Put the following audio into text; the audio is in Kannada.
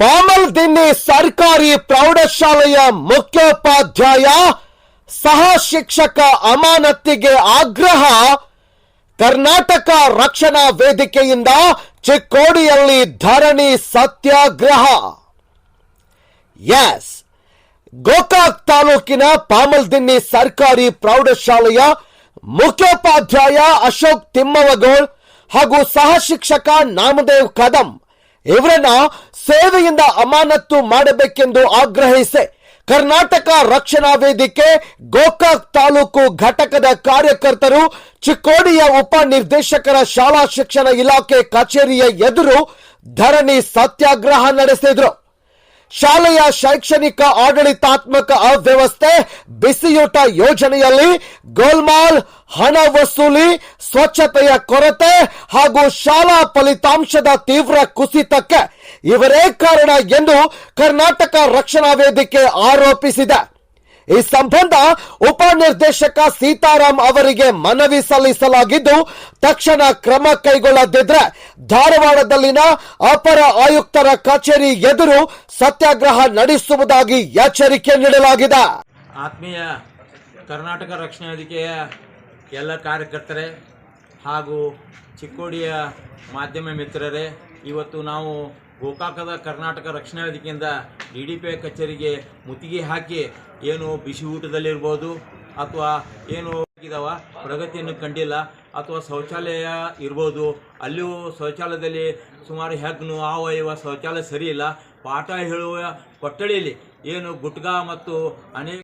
ಪಾಮಲ್ ದಿನ್ನಿ ಸರ್ಕಾರಿ ಪ್ರೌಢಶಾಲೆಯ ಮುಖ್ಯೋಪಾಧ್ಯಾಯ ಸಹ ಶಿಕ್ಷಕ ಅಮಾನತಿಗೆ ಆಗ್ರಹ. ಕರ್ನಾಟಕ ರಕ್ಷಣಾ ವೇದಿಕೆಯಿಂದ ಚಿಕ್ಕೋಡಿಯಲ್ಲಿ ಧರಣಿ ಸತ್ಯಾಗ್ರಹ. ಎಸ್. ಗೋಕಾಕ್ ತಾಲೂಕಿನ ಪಾಮಲ್ದಿನ್ನಿ ಸರ್ಕಾರಿ ಪ್ರೌಢಶಾಲೆಯ ಮುಖ್ಯೋಪಾಧ್ಯಾಯ ಅಶೋಕ್ ತಿಮ್ಮವಗೋಳ್ ಹಾಗೂ ಸಹ ಶಿಕ್ಷಕ ನಾಮದೇವ್ ಕದಂ. ಇವರನ್ನ ಸೇವೆಯಿಂದ ಅಮಾನತ್ತು ಮಾಡಬೇಕೆಂದು ಆಗ್ರಹಿಸಿ ಕರ್ನಾಟಕ ರಕ್ಷಣಾ ವೇದಿಕೆ ಗೋಕಾಕ್ ತಾಲೂಕು ಘಟಕದ ಕಾರ್ಯಕರ್ತರು ಚಿಕ್ಕೋಡಿಯ ಉಪ ನಿರ್ದೇಶಕರ ಶಾಲಾ ಶಿಕ್ಷಣ ಇಲಾಖೆ ಕಚೇರಿಯ ಎದುರು ಧರಣಿ ಸತ್ಯಾಗ್ರಹ ನಡೆಸಿದ್ರು. ಶಾಲೆಯ ಶೈಕ್ಷಣಿಕ ಆಡಳಿತಾತ್ಮಕ ಅವ್ಯವಸ್ಥೆ ಬಿಸಿಯೂಟ ಯೋಜನೆಯಲ್ಲಿ ಗೋಲ್ಮಾಲ್, ಹಣ ವಸೂಲಿ, ಸ್ವಚ್ಛತೆಯ ಕೊರತೆ ಹಾಗೂ ಶಾಲಾ ಫಲಿತಾಂಶದ ತೀವ್ರ ಕುಸಿತಕ್ಕೆ ಇವರೇ ಕಾರಣ ಎಂದು ಕರ್ನಾಟಕ ರಕ್ಷಣಾ ವೇದಿಕೆ ಆರೋಪಿಸಿದೆ. ಈ ಸಂಬಂಧ ಉಪನಿರ್ದೇಶಕ ಸೀತಾರಾಮ್ ಅವರಿಗೆ ಮನವಿ ಸಲ್ಲಿಸಲಾಗಿದ್ದು, ತಕ್ಷಣ ಕ್ರಮ ಕೈಗೊಳ್ಳದಿದ್ರೆ ಧಾರವಾಡದಲ್ಲಿನ ಅಪರ ಆಯುಕ್ತರ ಕಚೇರಿ ಎದುರು ಸತ್ಯಾಗ್ರಹ ನಡೆಸುವುದಾಗಿ ಎಚ್ಚರಿಕೆ ನೀಡಲಾಗಿದೆ. ಆತ್ಮೀಯ ಕರ್ನಾಟಕ ರಕ್ಷಣಾ ವೇದಿಕೆಯ ಎಲ್ಲ ಕಾರ್ಯಕರ್ತರೇ ಹಾಗೂ ಚಿಕ್ಕೋಡಿಯ ಮಾಧ್ಯಮ ಮಿತ್ರರೇ, ಇವತ್ತು ನಾವು ಗೋಕಾಕದ ಕರ್ನಾಟಕ ರಕ್ಷಣಾ ವೇದಿಕೆಯಿಂದ ಡಿ ಡಿ ಪಿ ಕಚೇರಿಗೆ ಮುತ್ತಿಗೆ ಹಾಕಿ ಏನು ಬಿಸಿ ಊಟದಲ್ಲಿರ್ಬೋದು ಅಥವಾ ಏನು ಇದಾವ, ಪ್ರಗತಿಯನ್ನು ಕಂಡಿಲ್ಲ ಅಥವಾ ಶೌಚಾಲಯ ಇರ್ಬೋದು, ಅಲ್ಲಿಯೂ ಶೌಚಾಲಯದಲ್ಲಿ ಸುಮಾರು ಹೆಗ್ನು ಆವಯವ ಶೌಚಾಲಯ ಸರಿ ಇಲ್ಲ. ಪಾಠ ಹೇಳುವ ಕೊಠಡಿಯಲ್ಲಿ ಏನು ಗುಟ್ಗಾ ಮತ್ತು ಅನೇಕ